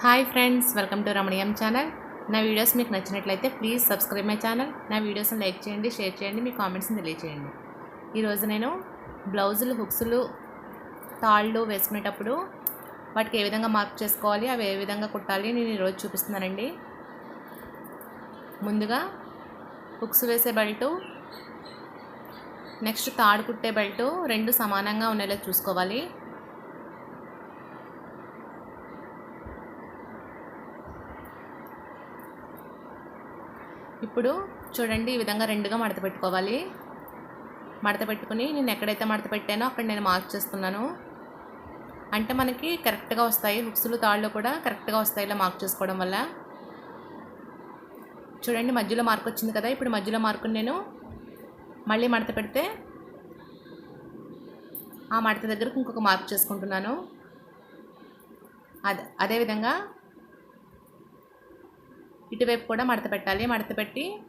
Hi friends welcome to Ramaneeyam channel నా videos మీకు నచ్చినట్లయితే ప్లీజ్ సబ్స్క్రైబ్ మై ఛానల్ నా వీడియోస్ని లైక్ చేయండి షేర్ చేయండి మీ కామెంట్స్ని తెలియచేయండి. ఈరోజు నేను బ్లౌజులు హుక్స్లు తాళ్ళు వేసుకునేటప్పుడు వాటికి ఏ విధంగా మార్క్ చేసుకోవాలి అవి ఏ విధంగా కుట్టాలి నేను ఈరోజు చూపిస్తున్నానండి. ముందుగా హుక్స్ వేసే బెల్టు నెక్స్ట్ తాడు కుట్టే బెల్టు రెండు సమానంగా ఉండేలా చూసుకోవాలి. ఇప్పుడు చూడండి ఈ విధంగా రెండుగా మడత పెట్టుకోవాలి. మడత పెట్టుకుని నేను ఎక్కడైతే మడత పెట్టానో అక్కడ నేను మార్క్ చేస్తున్నాను. అంటే మనకి కరెక్ట్గా వస్తాయి హుక్స్లు తాళ్ళు కూడా కరెక్ట్గా వస్తాయి ఇలా మార్క్ చేసుకోవడం వల్ల. చూడండి మధ్యలో మార్క్ వచ్చింది కదా ఇప్పుడు మధ్యలో మార్కుని నేను మళ్ళీ మడత పెడితే ఆ మడత దగ్గరకు ఇంకొక మార్క్ చేసుకుంటున్నాను. అదే అదేవిధంగా ఇటువైపు కూడా మడత పెట్టాలి. మడత పెట్టి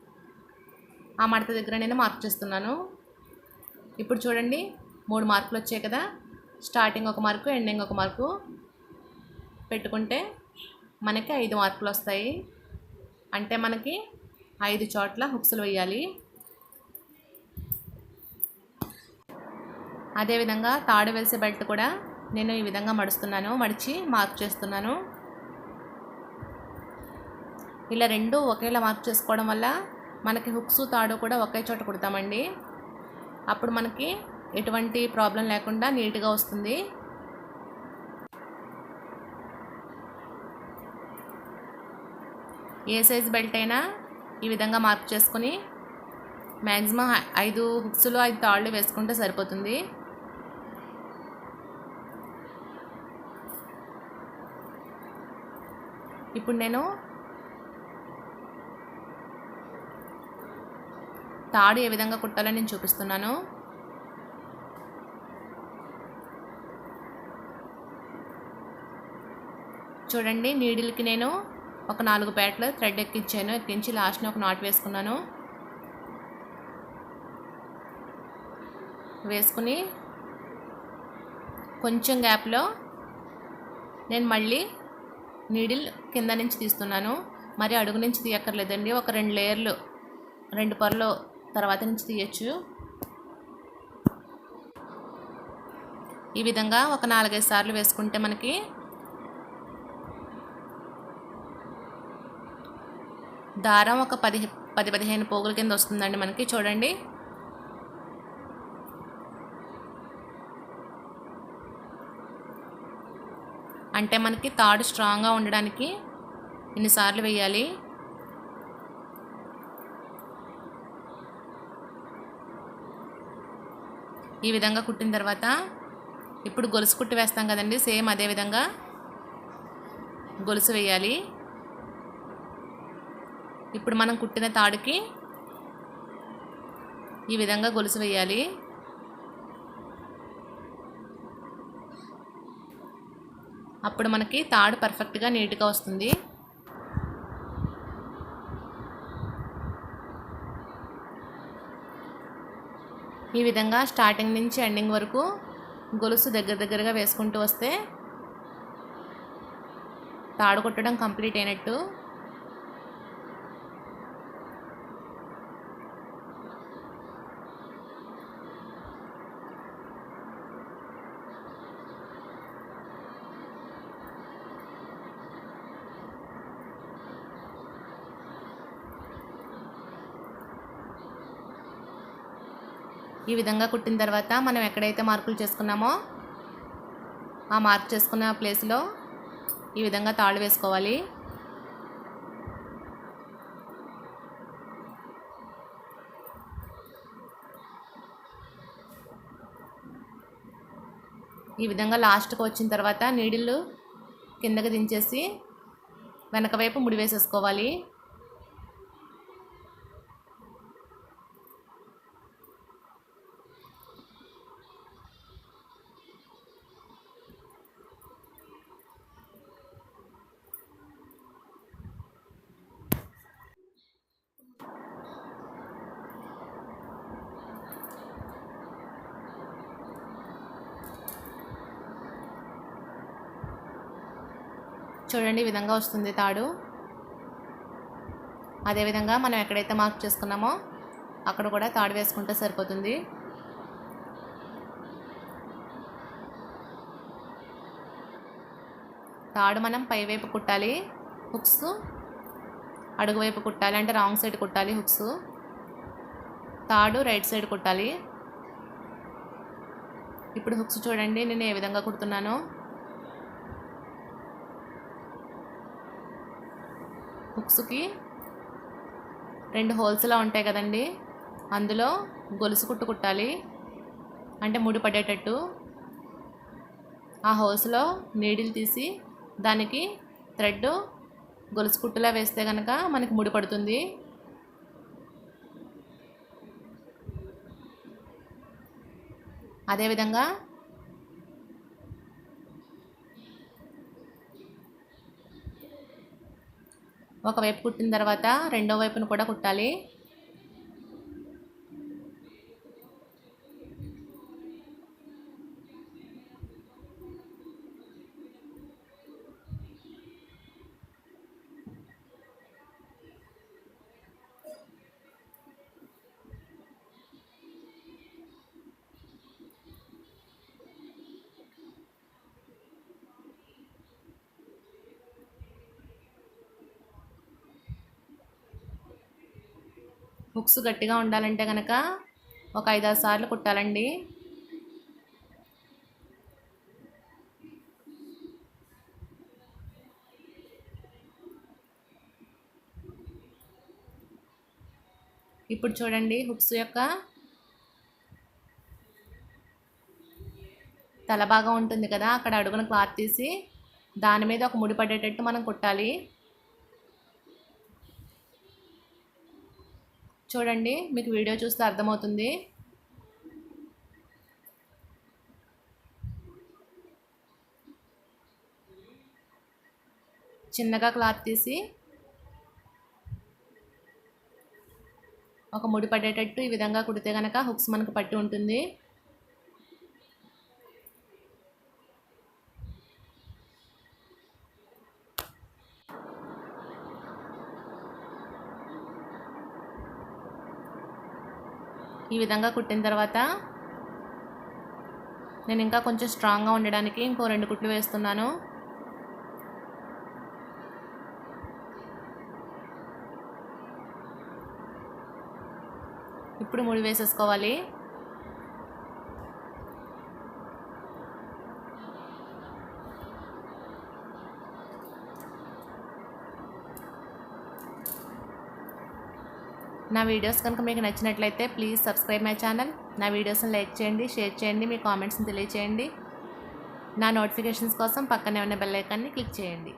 ఆ మడత దగ్గర నేను మార్క్ చేస్తున్నాను. ఇప్పుడు చూడండి మూడు మార్కులు వచ్చాయి కదా. స్టార్టింగ్ ఒక మార్కు ఎండింగ్ ఒక మార్కు పెట్టుకుంటే మనకి ఐదు మార్కులు వస్తాయి. అంటే మనకి ఐదు చోట్ల హుక్స్లు వేయాలి. అదేవిధంగా తాడు వెలిసే బెల్ట్ కూడా నేను ఈ విధంగా మడుస్తున్నాను మడిచి మార్క్ చేస్తున్నాను. ఇలా రెండు ఒకేలా మార్క్ చేసుకోవడం వల్ల మనకి హుక్స్ తాడు కూడా ఒకే చోట కుడతామండి. అప్పుడు మనకి ఎటువంటి ప్రాబ్లం లేకుండా నీట్గా వస్తుంది. ఏ సైజ్ బెల్ట్ అయినా ఈ విధంగా మార్క్ చేసుకుని మ్యాక్సిమం ఐదు హుక్స్లు ఐదు తాళ్ళు వేసుకుంటే సరిపోతుంది. ఇప్పుడు నేను తాడు ఏ విధంగా కుట్టాలని నేను చూపిస్తున్నాను. చూడండి నీడిల్కి నేను ఒక నాలుగు పేటలు థ్రెడ్ ఎక్కించాను. ఎక్కించి లాస్ట్ని ఒక నాట్ వేసుకున్నాను. వేసుకుని కొంచెం గ్యాప్లో నేను మళ్ళీ నీడిల్ కింద నుంచి తీస్తున్నాను. మరి అడుగు నుంచి తీయక్కర్లేదండి. ఒక రెండు లేయర్లు రెండు పొరలు తర్వాత నుంచి తీయచ్చు. ఈ విధంగా ఒక నాలుగైదు సార్లు వేసుకుంటే మనకి దారం ఒక పది పది పదిహేను పోగుల కింద వస్తుందండి మనకి చూడండి. అంటే మనకి తాడు స్ట్రాంగ్గా ఉండడానికి ఇన్నిసార్లు వేయాలి. ఈ విధంగా కుట్టిన తర్వాత ఇప్పుడు గొలుసు కుట్టి వేస్తాం కదండి సేమ్ అదే విధంగా గొలుసు వేయాలి. ఇప్పుడు మనం కుట్టిన తాడుకి ఈ విధంగా గొలుసు వేయాలి. అప్పుడు మనకి తాడు పర్ఫెక్ట్గా నీట్గా వస్తుంది. ఈ విధంగా స్టార్టింగ్ నుంచి ఎండింగ్ వరకు గొలుసు దగ్గర దగ్గరగా వేసుకుంటూ వస్తే తాడు కొట్టడం కంప్లీట్ అయినట్టు. ఈ విధంగా కుట్టిన తర్వాత మనం ఎక్కడైతే మార్కులు చేసుకున్నామో ఆ మార్క్ చేసుకున్న ప్లేస్లో ఈ విధంగా తాళ్ళు వేసుకోవాలి. ఈ విధంగా లాస్ట్కి వచ్చిన తర్వాత నీడిల్ కిందకి దించేసి వెనక వైపు ముడి వేసేసుకోవాలి. చూడండి ఈ విధంగా వస్తుంది తాడు. అదేవిధంగా మనం ఎక్కడైతే మార్క్ చేసుకున్నామో అక్కడ కూడా తాడు వేసుకుంటే సరిపోతుంది. తాడు మనం పైవైపు కుట్టాలి హుక్స్ అడుగు వైపు కుట్టాలి అంటే రాంగ్ సైడ్ కుట్టాలి హుక్స్ తాడు రైట్ సైడ్ కుట్టాలి. ఇప్పుడు హుక్స్ చూడండి నేను ఏ విధంగా కుడుతున్నానో. హుక్స్కి రెండు హోల్స్లా ఉంటాయి కదండి. అందులో గొలుసు కుట్టు కుట్టాలి. అంటే ముడి పడేటట్టు. ఆ హోల్స్లో నీడిల్ తీసి దానికి థ్రెడ్ గొలుసు కుట్టులా వేస్తే కనుక మనకి ముడి పడుతుంది. అదేవిధంగా ఒకవైపు కుట్టిన తర్వాత రెండో వైపును కూడా కుట్టాలి. హుక్స్ గట్టిగా ఉండాలంటే కనుక ఒక ఐదారు సార్లు కుట్టాలండి. ఇప్పుడు చూడండి హుక్స్ యొక్క తల భాగం ఉంటుంది కదా అక్కడ అడుగున క్లాత్ తీసి దాని మీద ఒక ముడి పడేటట్టు మనం కుట్టాలి. చూడండి మీకు వీడియో చూస్తే అర్థమవుతుంది. చిన్నగా క్లాత్ తీసి ఒక ముడి పడేటట్టు ఈ విధంగా కుడితే కనుక హుక్స్ మనకు పట్టి ఉంటుంది. ఈ విధంగా కుట్టిన తర్వాత నేను ఇంకా కొంచెం స్ట్రాంగ్గా ఉండడానికి ఇంకో రెండు కుట్లు వేస్తున్నాను. ఇప్పుడు ముడి వేసేసుకోవాలి. నా వీడియోస్ కనుక మీకు నచ్చినట్లయితే ప్లీజ్ సబ్స్క్రైబ్ మై ఛానల్. నా వీడియోస్ని లైక్ చేయండి షేర్ చేయండి మీ కామెంట్స్ని తెలియచేయండి. నా నోటిఫికేషన్స్ కోసం పక్కనే ఉన్న బెల్ ఐకాన్ని క్లిక్ చేయండి.